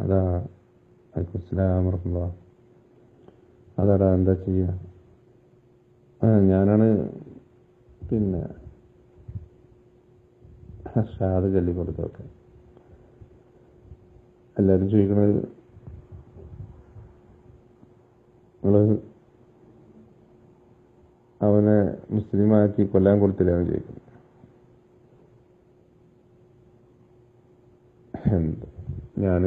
അതാ അലൈക്കുസ്ലാമർക്കുള്ള അതാടാ എന്താ ചെയ്യുക ആ ഞാനാണ് പിന്നെ ഷാദ് ചൊല്ലി കൊടുത്തൊക്കെ എല്ലാവരും ചോദിക്കണത് നിങ്ങൾ അവനെ മുസ്ലിമാക്കി കൊല്ലാൻ കൊടുത്തില്ല എന്ന് ചോദിക്കുന്നത് എന്ത്? ഞാൻ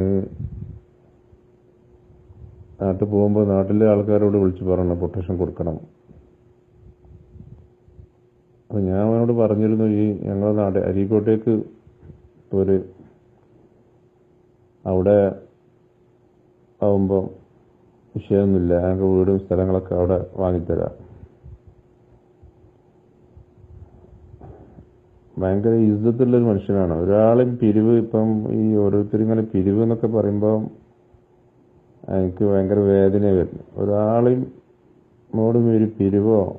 നാട്ടിൽ പോകുമ്പോൾ നാട്ടിലെ ആൾക്കാരോട് വിളിച്ച് പറയണം കൊട്ടേഷൻ കൊടുക്കണം. അപ്പൊ ഞാൻ അവനോട് പറഞ്ഞിരുന്നു ഈ ഞങ്ങളുടെ നാട് അരീക്കോട്ടേക്ക് ഒരു അവിടെ ആവുമ്പോൾ വിഷയമൊന്നുമില്ല ഞങ്ങൾക്ക് വീടും സ്ഥലങ്ങളൊക്കെ അവിടെ വാങ്ങിത്തരാം. ഭയങ്കര ഇജ്ജത്തുള്ളൊരു മനുഷ്യനാണ്. ഒരാളും പിരിവ് ഇപ്പം ഈ ഓരോരുത്തരും ഇങ്ങനെ പിരിവ് എന്നൊക്കെ പറയുമ്പോൾ എനിക്ക് ഭയങ്കര വേദന വരുന്നു. ഒരാളെയും മോടും ഒരു പിരിവോ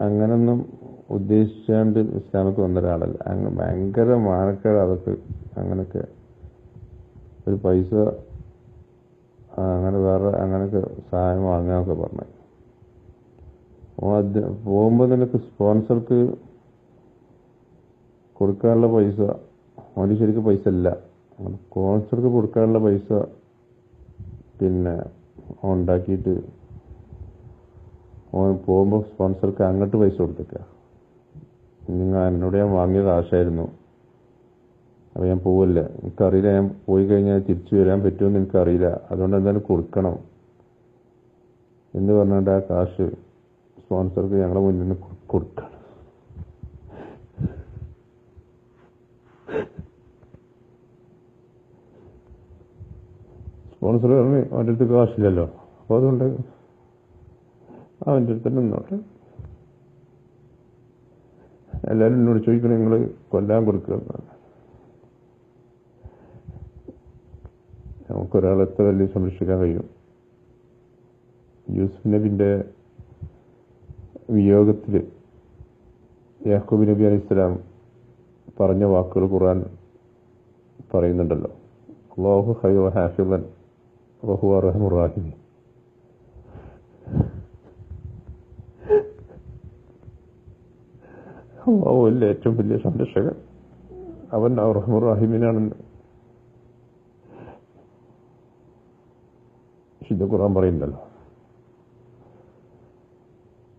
അങ്ങനൊന്നും ഉദ്ദേശിച്ചാണ്ട് ഇസ്ലാമിക്ക് വന്ന ഒരാളല്ല. അങ്ങനെ ഭയങ്കര മാനക്കേട് അതൊക്കെ. അങ്ങനൊക്കെ ഒരു പൈസ അങ്ങനെ വേറെ അങ്ങനൊക്കെ സഹായം വാങ്ങാന്നൊക്കെ പറഞ്ഞു. പോകുമ്പോൾ നിനക്ക് സ്പോൺസർക്ക് കൊടുക്കാനുള്ള പൈസ. ഓന് ശരിക്കും പൈസ ഇല്ല സ്പോൺസർക്ക് കൊടുക്കാനുള്ള പൈസ പിന്നെ ഉണ്ടാക്കിയിട്ട് ഓൻ പോകുമ്പോൾ സ്പോൺസർക്ക് അങ്ങോട്ട് പൈസ കൊടുത്തേക്ക. നിങ്ങൾ എന്നോട് ഞാൻ വാങ്ങിയ കാശായിരുന്നു അപ്പൊ ഞാൻ പോവില്ല? എനിക്കറിയില്ല ഞാൻ പോയി കഴിഞ്ഞാൽ തിരിച്ചു വരാൻ പറ്റുമെന്ന് എനിക്കറിയില്ല. അതുകൊണ്ട് എന്തായാലും കൊടുക്കണം. എന്ന് പറഞ്ഞുകൊണ്ട് ആ കാശ് സ്പോൺസർക്ക് ഞങ്ങളുടെ മുന്നിൽ നിന്ന് കൊടുക്കണം സ്പോൺസർ പറഞ്ഞു അവന്റെ അടുത്ത് കാശില്ലല്ലോ. അപ്പോൾ അതുകൊണ്ട് അവന്റെ അടുത്ത് നിന്നോട്ടെ. എല്ലാവരും എന്നോട് ചോദിക്കണം നിങ്ങൾ കൊല്ലാൻ കൊടുക്കുക എന്നാണ്. നമുക്കൊരാളെ എത്ര വലിയ സംരക്ഷിക്കാൻ കഴിയും? യൂസുഫ് നബിന്റെ വിയോഗത്തിൽ യാക്കൂബ് നബി അലൈഹി ഇസ്ലാം പറഞ്ഞ വാക്കുകൾ ഖുർആൻ പറയുന്നുണ്ടല്ലോ. അള്ളാഹു ഹൈവ ഹാഫിളൻ വഹു അറഹമുർ റാഹിമി അള്ളാഹു അല്ലേ ഏറ്റവും വലിയ സംരക്ഷകൻ? അവൻ അറഹമുർ റാഹിമിനാണെന്ന് വിശുദ്ധ ഖുർആൻ പറയുന്നല്ലോ.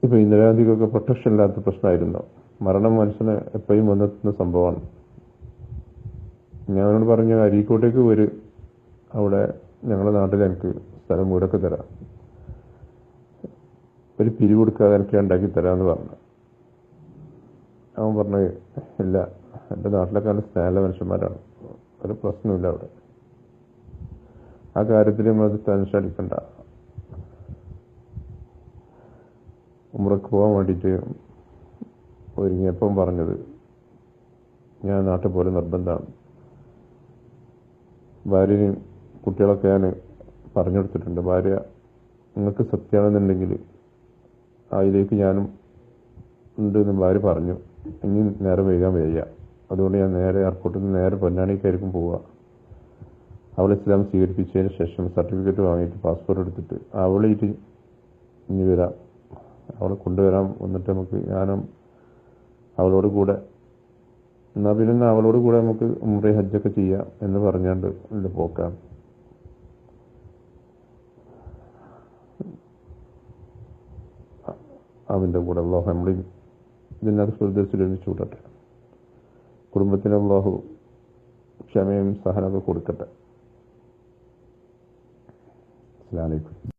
ഇപ്പൊ ഇന്ദിരാഗാന്ധിക്കൊക്കെ പ്രൊട്ടക്ഷൻ ഇല്ലാത്ത പ്രശ്നമായിരുന്നു. മരണം മനുഷ്യന് എപ്പോഴും വന്നെത്തുന്ന സംഭവമാണ്. ഞാൻ അവനോട് പറഞ്ഞ അരീക്കോട്ടേക്ക് വരും. അവിടെ ഞങ്ങളുടെ നാട്ടിൽ എനിക്ക് സ്ഥലം വീടൊക്കെ തരാം. ഒരു പിരി കൊടുക്കാതെ എനിക്ക് ഉണ്ടാക്കി തരാമെന്ന് പറഞ്ഞു. അവൻ പറഞ്ഞു ഇല്ല എന്റെ നാട്ടിലൊക്കെ നല്ല സ്നേഹമുള്ള മനുഷ്യന്മാരാണ്. ഒരു പ്രശ്നമില്ല അവിടെ. ആ കാര്യത്തിൽ നമ്മളത് ടെൻഷൻ അടിക്കണ്ട. ഉമ്രക്ക് പോകാൻ വേണ്ടിയിട്ട് ഒരുങ്ങിയപ്പം പറഞ്ഞത് ഞാൻ നാട്ടിൽ പോലെ നിർബന്ധമാണ്. ഭാര്യയും കുട്ടികളൊക്കെ ഞാൻ പറഞ്ഞു കൊടുത്തിട്ടുണ്ട് ഭാര്യ നിങ്ങൾക്ക് സത്യമാണെന്നുണ്ടെങ്കിൽ അതിലേക്ക് ഞാനും ഉണ്ട് എന്ന് ഭാര്യ പറഞ്ഞു. ഇനി നേരെ വൈകാൻ വയ്യ. അതുകൊണ്ട് ഞാൻ നേരെ എയർപോർട്ടിൽ നിന്ന് നേരെ പൊന്നാണിക്കായിരിക്കും പോവുക. അവൾ ഇസ്ലാം സ്വീകരിപ്പിച്ചതിന് ശേഷം സർട്ടിഫിക്കറ്റ് വാങ്ങിയിട്ട് പാസ്പോർട്ട് എടുത്തിട്ട് അവളേറ്റ് ഇനി വരാം. അവളെ കൊണ്ടുവരാൻ വന്നിട്ട് നമുക്ക് ഞാനും അവളോട് കൂടെ എന്നാൽ പിന്നെ അവളോട് കൂടെ നമുക്ക് മുറി ഹജ്ജൊക്കെ ചെയ്യാം എന്ന് പറഞ്ഞാണ്ട് ഉള്ള പോക്കാം. അവന്റെ കൂടെ അള്ളാഹു നമ്മളെയും ഇതിനകത്ത് ഫിർദൗസിൽ ഒരുമിച്ച് കൂട്ടട്ടെ. കുടുംബത്തിന് അള്ളാഹു ക്ഷമയും സഹനമൊക്കെ കൊടുക്കട്ടെ. അസ്സാം അലൈക്കും.